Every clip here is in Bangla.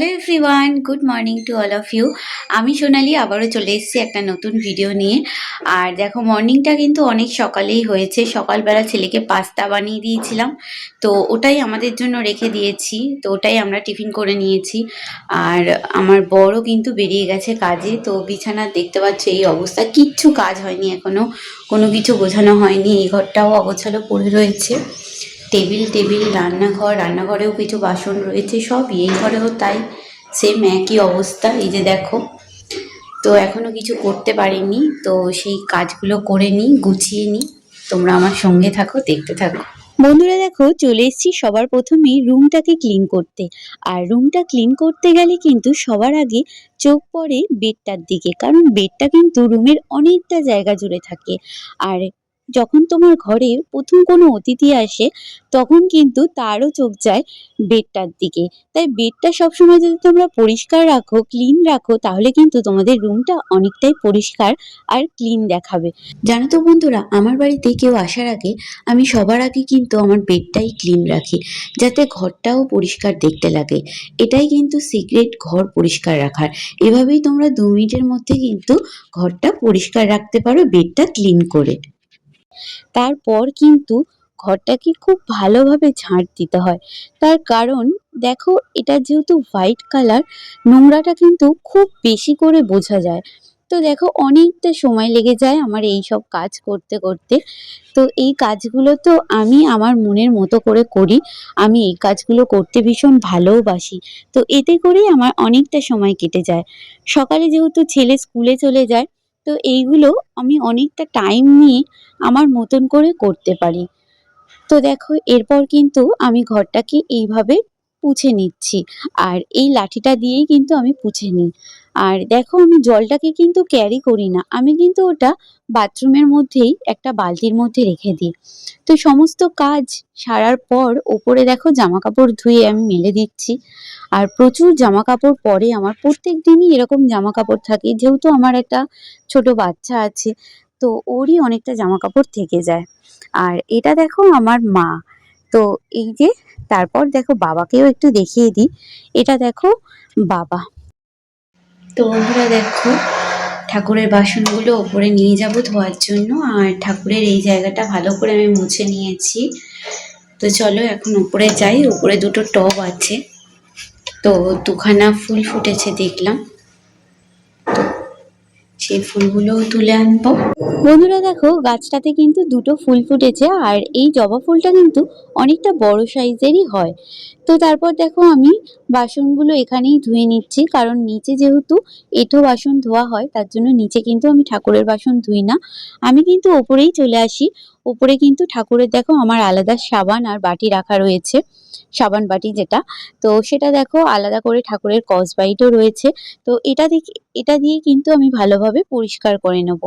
Hello everyone good morning to all of you আমি সোনালি আবারও চলে এসেছি একটা নতুন ভিডিও নিয়ে। আর দেখো মর্নিংটা কিন্তু অনেক সকালেই হয়েছে। সকালবেলা ছেলেকে পাস্তা বানিয়ে দিয়েছিলাম। তো ওটাই আমাদের জন্য রেখে দিয়েছি। তো ওটাই আমরা টিফিন করে নিয়েছি। আর আমার বড় কিন্তু বেরিয়ে গেছে কাজে। তো বিছানা দেখতে পাচ্ছ, এই অবস্থা। কিচ্ছু কাজ হয়নি এখনও। কোনো কিছু বোঝানো হয়নি। এই ঘরটাও অগোছালো পড়ে রয়েছে। টেবিল টেবিল, রান্নাঘর, রান্নাঘরেও কিছু বাসন রয়েছে, সব এই ঘরেও তাই সেম একই অবস্থা, এই যে দেখো। তো এখনও কিছু করতে পারিনি, তো সেই কাজগুলো করে নিই গুছিয়ে নিই তোমরা আমার সঙ্গে থাকো, দেখতে থাকো। বন্ধুরা দেখো, চলে এসেছি সবার প্রথমেই রুমটাকে ক্লিন করতে। আর রুমটা ক্লিন করতে গেলে কিন্তু সবার আগে চোখ পড়ে বেডটার দিকে, কারণ বেডটা কিন্তু রুমের অনেকটা জায়গা জুড়ে থাকে। আর যখন তোমার ঘরে প্রথম কোনো অতিথি আসে, তখন কিন্তু তারও চোখ যায় বেডটার দিকে। তাই বেডটা সবসময় যদি তোমরা পরিষ্কার রাখো ক্লিন রাখো, তাহলে কিন্তু তোমাদের রুমটা অনেকটাই পরিষ্কার আর ক্লিন দেখাবে। জানো তো বন্ধুরা, আমার বাড়িতে কেউ আসার আগে আমি সবার আগে কিন্তু আমার বেডটাই ক্লিন রাখি, যাতে ঘরটাও পরিষ্কার দেখতে লাগে। এটাই কিন্তু সিক্রেট ঘর পরিষ্কার রাখার। এভাবেই তোমরা দু মিনিটের মধ্যে কিন্তু ঘরটা পরিষ্কার রাখতে পারো, বেডটা ক্লিন করে। তারপর কিন্তু ঘরটাকে খুব ভালোভাবে ঝাঁট দিতে হয়। তার কারণ, দেখো, এটা যেহেতু হোয়াইট কালার নোংরাটা কিন্তু খুব বেশি করে বোঝা যায়। তো দেখো, অনেকটা সময় লেগে যায় আমার এই সব কাজ করতে করতে। তো এই কাজগুলো তো আমি আমার মনের মতো করে করি। আমি এই কাজগুলো করতে ভীষণ ভালোবাসি। তো এতে করেই আমার অনেকটা সময় কেটে যায়। সকালে যেহেতু ছেলে স্কুলে চলে যায় তো এইগুলো আমি অনেকটা টাইম নিয়ে আমার মতন করে করতে পারি। তো দেখো, এরপর কিন্তু আমি ঘরটাকে এইভাবে পুছে নিচ্ছি। আর এই লাঠিটা দিয়েই কিন্তু আমি পুছে নিই। আর দেখো, আমি জলটাকে কিন্তু ক্যারি করি না। আমি কিন্তু ওটা বাথরুমের মধ্যেই, একটা বালতির মধ্যে রেখে দিই। তো সমস্ত কাজ সারার পর, ওপরে দেখো জামা কাপড় ধুয়ে আমি মেলে দিচ্ছি। আর প্রচুর জামা কাপড় পরে আমার। প্রত্যেক দিনই এরকম জামা কাপড় থাকে, যেহেতু আমার একটা ছোট বাচ্চা আছে, তো ওরই অনেকটা জামা কাপড় থেকে যায়। আর এটা দেখো আমার মা। তো এই যে, তারপর দেখো বাবাকেও একটু দেখিয়ে দিই। এটা দেখো বাবা। তো বন্ধুরা দেখো, ঠাকুরের বাসনগুলো ওপরে নিয়ে যাব ধোয়ার জন্য, আর ঠাকুরের এই জায়গাটা ভালো করে আমি মুছে নিয়েছি। তো চলো এখন উপরে যাই উপরে দুটো টব আছে। তো দুখানা ফুল ফুটেছে, দেখলাম। সেই ফুলগুলোও তুলে আনব। বন্ধুরা, দেখো, গাছটাতে কিন্তু দুটো ফুল ফুটেছে, আর এই জবা ফুলটা কিন্তু অনেকটা বড় সাইজেরই হয়। তো তারপর দেখো, আমি বাসনগুলো এখানেই ধুয়ে নিচ্ছি, কারণ নিচে যেহেতু এঁঠো বাসন ধোয়া হয়, তার জন্য নিচে কিন্তু আমি ঠাকুরের বাসন ধুই না। আমি কিন্তু ওপরেই চলে আসি ওপরে কিন্তু ঠাকুরের দেখো আমার আলাদা সাবান আর বাটি রাখা রয়েছে, সাবান বাটি যেটা। তো সেটা দেখো আলাদা করে ঠাকুরের কসবাইটও রয়েছে। তো এটা দেখে এটা দিয়ে কিন্তু আমি ভালোভাবে পরিষ্কার করে নেব।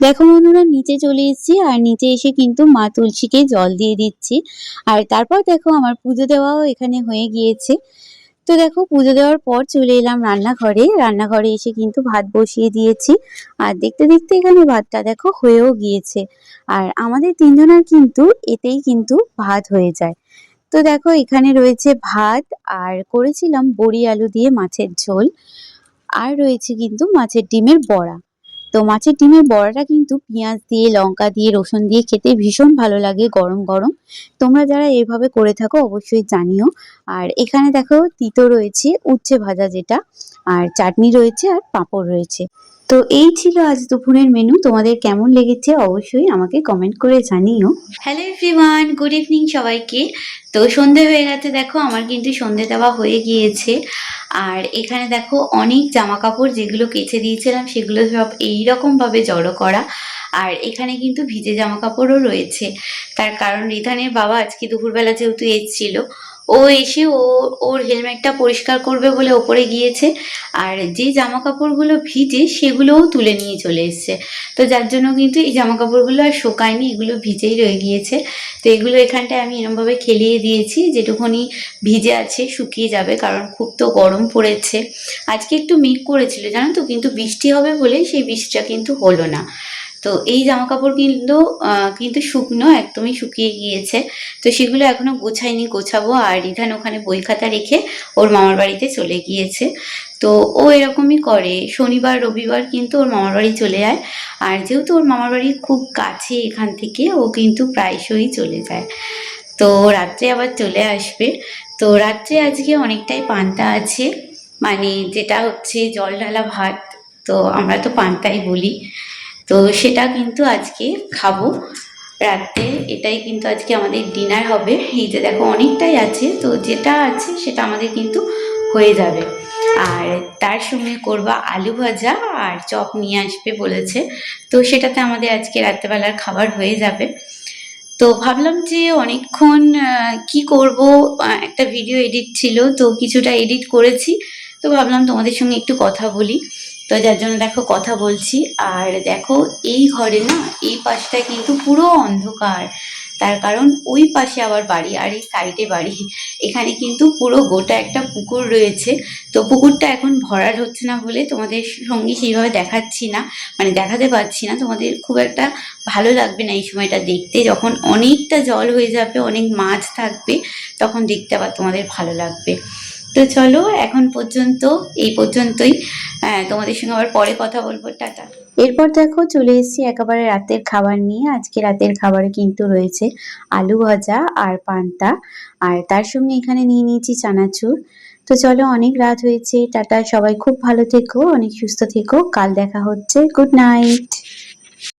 দেখো বন্ধুরা, নিচে চলে এসেছি আর নিচে এসে কিন্তু মা তুলসীকে জল দিয়ে দিচ্ছি। আর তারপর দেখো আমার পুজো দেওয়াও এখানে হয়ে গিয়েছে। তো দেখো পুজো দেওয়ার পর চলে এলাম রান্নাঘরে। রান্নাঘরে এসে কিন্তু ভাত বসিয়ে দিয়েছি। আর দেখতে দেখতে এখানে ভাতটা দেখো হয়েও গিয়েছে। আর আমাদের তিনজনের কিন্তু এতেই কিন্তু ভাত হয়ে যায়। তো দেখো এখানে রয়েছে ভাত, আর করেছিলাম বড়ি আলু দিয়ে মাছের ঝোল। আর রয়েছে কিন্তু মাছের ডিমের বড়া। তো মাছের ডিমের বড়াটা কিন্তু পেঁয়াজ দিয়ে, লঙ্কা দিয়ে, রসুন দিয়ে খেতে ভীষণ ভালো লাগে গরম গরম। তোমরা যারা এভাবে করে থাকো অবশ্যই জানিও। আর এখানে দেখো তিতো রয়েছে, উচ্ছে ভাজা যেটা, আর চাটনি রয়েছে আর পাঁপড় রয়েছে। তো এই ছিল আজ দুপুরের মেনু তোমাদের কেমন লেগেছে অবশ্যই আমাকে কমেন্ট করে জানিও। হ্যালো এভরিওয়ান গুড ইভিনিং সবাইকে। তো সন্ধে হয়ে গেছে, দেখো আমার কিন্তু সন্ধে দেওয়া হয়ে গিয়েছে। আর এখানে দেখো অনেক জামা কাপড় যেগুলো কেচে দিয়েছিলাম, সেগুলো সব এইরকম ভাবে জড়ো করা। আর এখানে কিন্তু ভিজে জামা কাপড়ও রয়েছে। তার কারণ রিধানের বাবা আজকে দুপুরবেলা যেহেতু এসেছিল ও এসে ও, ওর হেলমেটটা পরিষ্কার করবে বলে ওপরে গিয়েছে। আর যে জামা কাপড়গুলো ভিজে সেগুলোও তুলে নিয়ে চলে এসছে। তো যার জন্য কিন্তু এই জামা কাপড়গুলো আর শোকায়নি, এগুলো ভিজেই রয়ে গিয়েছে। তো এগুলো এখানটায় আমি এরমভাবে খেলিয়ে দিয়েছি, যেটুকুনি ভিজে আছে শুকিয়ে যাবে, কারণ খুব তো গরম পড়েছে। আজকে একটু মেঘ করেছিল, জানো তো? কিন্তু বৃষ্টি হবে বলে সেই বৃষ্টিটা কিন্তু হলো না। তো এই জামা কাপড় কিন্তু কিন্তু শুকনো, একদমই শুকিয়ে গিয়েছে। তো সেগুলো এখনও গোছাইনি, গোছাবো। আর রিধান ওখানে বই খাতা রেখে ওর মামার বাড়িতে চলে গিয়েছে। তো ও এরকমই করে। শনিবার, রবিবার কিন্তু ওর মামার বাড়ি চলে যায়। আর যেহেতু ওর মামার বাড়ি খুব কাছে এখান থেকে, ও কিন্তু প্রায়শই চলে যায়। তো রাত্রে আবার চলে আসবে। তো রাত্রে আজকে অনেকটাই পান্তা আছে। মানে যেটা হচ্ছে জল ঢালা ভাত, তো আমরা তো পান্তাই বলি। তো সেটা কিন্তু আজকে খাব। রাত্রে এটাই কিন্তু আজকে আমাদের ডিনার হবে। এই যে দেখো অনেকটাই আছে, তো যেটা আছে সেটা আমাদের কিন্তু হয়ে যাবে। আর তার সঙ্গে করবা আলু ভাজা আর চপ নিয়ে আসবে বলেছে। তো সেটাতে আমাদের আজকে রাত্রেবেলার খাবার হয়ে যাবে। তো ভাবলাম যে অনেকক্ষণ কি করব? একটা ভিডিও এডিট ছিল, তো কিছুটা এডিট করেছি। তো ভাবলাম তোমাদের সঙ্গে একটু কথা বলি। তো যার জন্য দেখো কথা বলছি। আর দেখো, এই ঘরে না, এই পাশটা কিন্তু পুরো অন্ধকার। তার কারণ ওই পাশে আবার বাড়ি, আর এই সাইডে বাড়ি। এখানে কিন্তু পুরো গোটা একটা পুকুর রয়েছে। তো পুকুরটা এখন ভরাট হচ্ছে না বলে তোমাদের সঙ্গে সেইভাবে দেখাচ্ছি না। মানে দেখাতে পারছি না। তোমাদের খুব একটা ভালো লাগবে না এই সময়টা দেখতে। যখন অনেকটা জল হয়ে যাবে, অনেক মাছ থাকবে, তখন দেখতে আবার তোমাদের ভালো লাগবে। তো চলো, এখন পর্যন্ত, এই পর্যন্তই। হ্যাঁ তোমাদের সঙ্গে আবার পরে কথা বলব। টাটা। এরপর দেখো, চলে এসেছি একেবারে রাতের খাবার নিয়ে। আজকে রাতের খাবারে কিন্তু রয়েছে আলু ভাজা আর পান্তা। আর তার সঙ্গে এখানে নিয়ে নিয়েছি চানাচুর। তো চলো, অনেক রাত হয়েছে। টাটা, সবাই খুব ভালো থেকো, অনেক সুস্থ থেকো। কাল দেখা হচ্ছে। Good night.